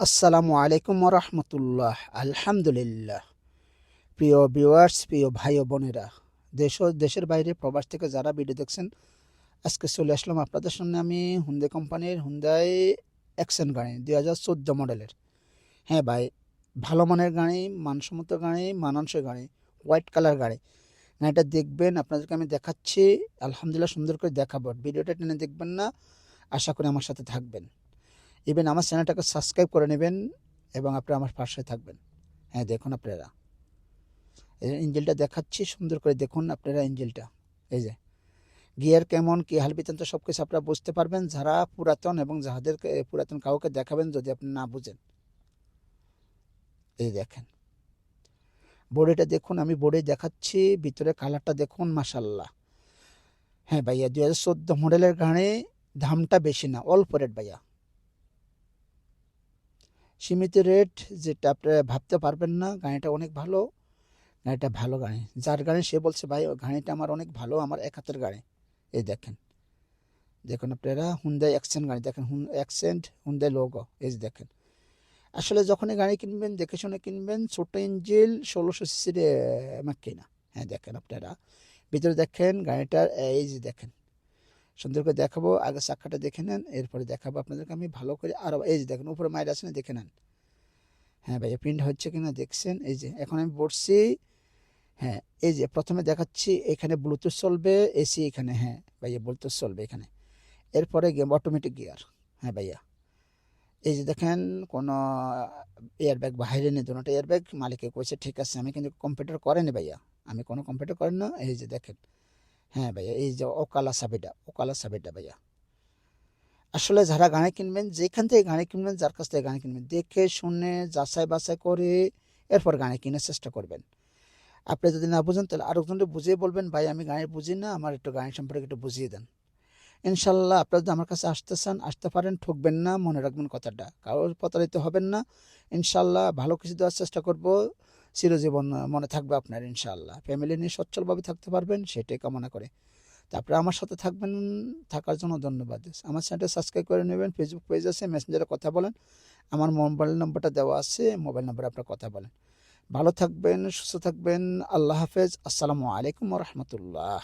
আসসালামু আলাইকুম রহমতুল্লাহ আলহামদুলিল্লাহ। প্রিয় ভিউয়ার্স প্রিয় ভাই বোনেরা, দেশ দেশের বাইরে প্রবাস থেকে যারা ভিডিও দেখছেন, আজকে চলে আসলাম আপনাদের সামনে আমি হুন্ডে কোম্পানির হুন্দাই অ্যাকশন গাড়ি, দুই হাজার চোদ্দ মডেলের। হ্যাঁ ভাই, ভালো মানের গাড়ি, মানসম্মত গাড়ি, মানানসই গাড়ি, হোয়াইট কালার গাড়ি। গাড়িটা দেখবেন, আপনাদেরকে আমি দেখাচ্ছি, আলহামদুলিল্লাহ সুন্দর করে দেখাবো। ভিডিওটা টেনে দেখবেন না, আশা করি আমার সাথে থাকবেন। ইভেন আমার চ্যানেলটাকে সাবস্ক্রাইব করে নেবেন এবং আপনারা আমার পাশে থাকবেন। হ্যাঁ দেখুন আপনারা। এই ইঞ্জিলটা দেখাচ্ছি, সুন্দর করে দেখুন আপনারা ইঞ্জিলটা এই যে। গিয়ার কেমন, কী হাল বৃত্তান্ত সব কিছু আপনারা বুঝতে পারবেন। যারা পুরাতন এবং যাদেরকে পুরাতন কাউকে দেখাবেন যদি আপনি না বুঝেন। এই দেখেন। বোর্ডেটা দেখুন, আমি বোর্ডে দেখাচ্ছি, ভিতরে কালারটা দেখুন মাসাল্লাহ হ্যাঁ ভাইয়া দু হাজার চোদ্দ মডেলের গাড়ি দামটা বেশি না, অল্প রেট ভাইয়া। সীমিত রেট যেটা আপনারা ভাবতে পারবেন না, গাড়িটা অনেক ভালো। গাড়িটা ভালো গাড়ি। যার গাড়ি সে বলছে, ভাই, ওই গাড়িটা আমার অনেক ভালো, আমার এক হাতের গাড়ি। এই দেখেন। দেখুন আপনারা হুন্দাই অ্যাকসেন্ট গাড়ি দেখেন। হুন অ্যাকসেন্ট হুন্দাই লোগো এই যে দেখেন। আসলে যখনই গাড়ি কিনবেন, দেখে শুনে কিনবেন, ছোট ইঞ্জিল ষোলোশো সিসির কিনা হ্যাঁ দেখেন আপনারা। ভিতরে দেখেন গাড়িটার, এই যে দেখেন। সুন্দর করে দেখাবো। আগে চাক্কাটা দেখে নেন, এরপরে দেখাবো আপনাদেরকে। আমি ভালো করে আরও এই যে দেখেন, উপরে মায়ের আছে না, দেখে নেন। হ্যাঁ ভাইয়া প্রিন্ট হচ্ছে কিনা দেখছেন? এই যে, এখন আমি বসছি। হ্যাঁ এই যে, প্রথমে দেখাচ্ছি, এখানে ব্লুটুথ চলবে এসি এখানে হ্যাঁ ভাইয়া ব্লুটুথ চলবে এখানে। এরপরে গেম অটোমেটিক গিয়ার হ্যাঁ ভাইয়া। এই যে দেখেন, কোনো এয়ারব্যাগ বাইরে নেই, দুটো এয়ারব্যাগ মালিকে কইছে, ঠিক আছে, আমি কিন্তু কম্পিউটার করেনি ভাইয়া। আমি কোনো কম্পিউটার করেন না। এই যে দেখেন হ্যাঁ ভাইয়া, এই যে ওকালা সাবিটা ওকালা সাবিটা ভাইয়া। আসলে যারা গাড়ি কিনবেন, যেখান থেকে গাড়ি কিনবেন, যার কাছ থেকে গাড়ি কিনবেন, দেখে শুনে, যাচাই বাছাই করে এরপর গাড়ি কেনার চেষ্টা করবেন। আপনি যদি না বুঝেন, তাহলে আরেকজনকে বুঝিয়ে বলবেন, ভাই, আমি গানের বুঝি না, আমার একটু গানের সম্পর্কে একটু বুঝিয়ে দেন। ইনশাল্লাহ আপনারা যদি আমার কাছে আসতে চান, আসতে পারেন, ঠকবেন না, মনে রাখবেন কথাটা। কারোর প্রতারিত হবেন না। ইনশাল্লাহ ভালো কিছু দেওয়ার চেষ্টা করব। চিরজীবন মনে থাকবে আপনার, ইনশাআল্লাহ। ফ্যামিলি নিয়ে সচ্ছলভাবে থাকতে পারবেন, সেটাই কামনা করে। তারপরে আমার সাথে থাকবেন, থাকার জন্য ধন্যবাদ। আমার চ্যানেলটা সাবস্ক্রাইব করে নেবেন ফেসবুক পেজ আছে মেসেঞ্জারে কথা বলেন। আমার মোবাইল নম্বরটা দেওয়া আছে মোবাইল নম্বরে আপনার কথা বলেন। ভালো থাকবেন, সুস্থ থাকবেন, আল্লাহ হাফেজ। আসসালামু আলাইকুম রহমতুল্লাহ।